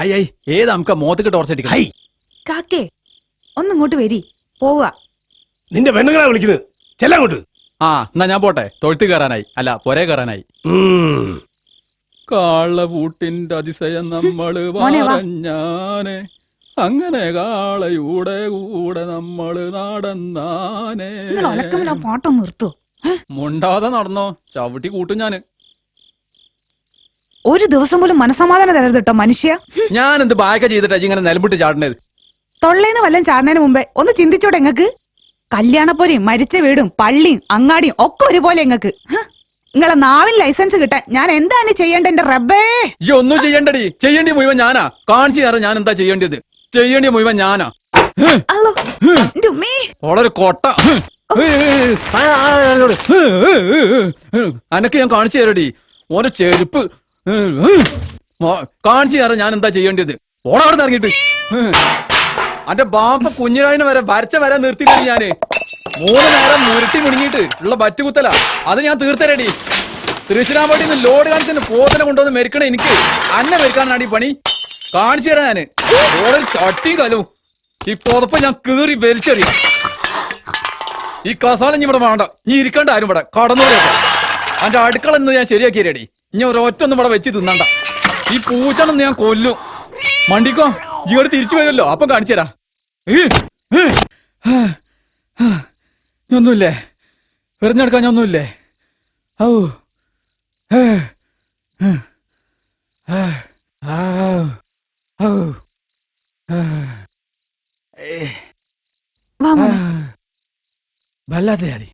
I I ഏത് നമുക്ക് മോത്തക്ക് ടോർച്ചടിക്കണം high. കാക്കേ ഒന്നിങ്ങോട്ട് വരി. പോവുക. നിന്റെ പെണ്ണുങ്ങളാ വിളിക്കുന്നത്. ചെല്ലങ്ങോട്ട് ആ എന്നാ ഞാൻ പോട്ടെ. തൊഴുത്ത് കയറാനായി. അല്ല പൊരേ കയറാനായി. കാളപൂട്ടിന്റെ അതിശയം നമ്മൾ പറഞ്ഞാനെ അങ്ങനെ കാളയൂടെ കൂടെ നമ്മൾ നടന്നാനെ. പാട്ടം നിർത്തോ. മുണ്ടാതെ നടന്നോ. ചവിട്ടി കൂട്ടും ഞാൻ. ഒരു ദിവസം പോലും മനസമാധാനം തരരുത് കേട്ടോ മനുഷ്യ. ഞാൻ എന്ത് ബായൊക്കെ ചെയ്തിട്ടാ ഇങ്ങനെ നിലമ്പിട്ട് ചാടണത് തൊള്ളേന്ന് വല്ലതും ചാടുന്നതിന് മുമ്പേ ഒന്ന് ചിന്തിച്ചോടെ എങ്ങക്ക് കല്യാണപ്പോരെയും മരിച്ച വീടും പള്ളിയും അങ്ങാടിയും ഒക്കെ ഒരുപോലെ എങ്ങക്ക് ഹ്, നിങ്ങളെ നാവിൻ ലൈസൻസ് കിട്ടാൻ ഞാൻ എന്താണ് ചെയ്യേണ്ട എന്റെ റബ്ബേ? ഈ ഒന്നും ചെയ്യണ്ടടി. ചെയ്യേണ്ടി മുഴുവൻ ഞാനാ. കാണിച്ചു തരാം ഞാൻ എന്താ ചെയ്യേണ്ടത്. ചെയ്യേണ്ടി മുഴുവൻ ഞാനാ. ഹ്, അല്ലോ എന്റെ ഉമ്മേ. വളരെ കൊട്ട. ഹ്, ഹ്, ആ, ആ, ആ, ഹ്, ഹ്, ഹ്, ഹ്. അനക്ക് ഞാൻ കാണിച്ചു തരടി. ഓരോ ചെരുപ്പ്. കാണിച്ചു തരാം ഞാൻ എന്താ ചെയ്യേണ്ടത്. നിന്ന് ഇറങ്ങിട്ട് ഹ്. അന്റെ ബാപ്പ കുഞ്ഞിരായിനെ വരെ വരച്ച വരെ നിർത്തിയില്ല ഞാൻ. മൂന്ന് നേരം മുരട്ടി മുടിഞ്ഞിട്ട് ഉള്ള ബറ്റുകുത്തല അത് ഞാൻ തീർത്തരടി. തൃശ്ശൂരാമ്പട്ടി നിന്ന് ലോഡ് കാണിച്ചു പോത്തനെ കൊണ്ടുവന്ന് മെരുക്കണ എനിക്ക്. അന്നെ മെരുക്കാനാണ് ഈ പണി. കാണിച്ചു തരാം ഞാൻ. ഓരോ ചട്ടി കലും. ഈ പുതപ്പ് ഞാൻ കീറി വലിച്ചെറിയാം. ഈ കസാല ഇവിടെ വേണ്ട. ഈ ഇരിക്കണ്ട ആരും ഇവിടെ. കടന്നു പറയട്ടെ അന്റെ അടുക്കള ഇന്ന് ഞാൻ ശരിയാക്കി തരടി ഇനി ഒരൊറ്റ ഒന്നും ഇവിടെ വെച്ച് തിന്നണ്ട. ഈ പൂച്ചണെന്ന് ഞാൻ കൊല്ലും. മണ്ടിക്കോ ഇങ്ങോട്ട് തിരിച്ചു വരുമല്ലോ. അപ്പം കാണിച്ചു തരാം. ഈ, ഈ, ഇനി ഒന്നുമില്ലേ വെറുതെടുക്കാൻ ഞാൻ ഒന്നുമില്ലേ? ഔ. വല്ലാതെ അതി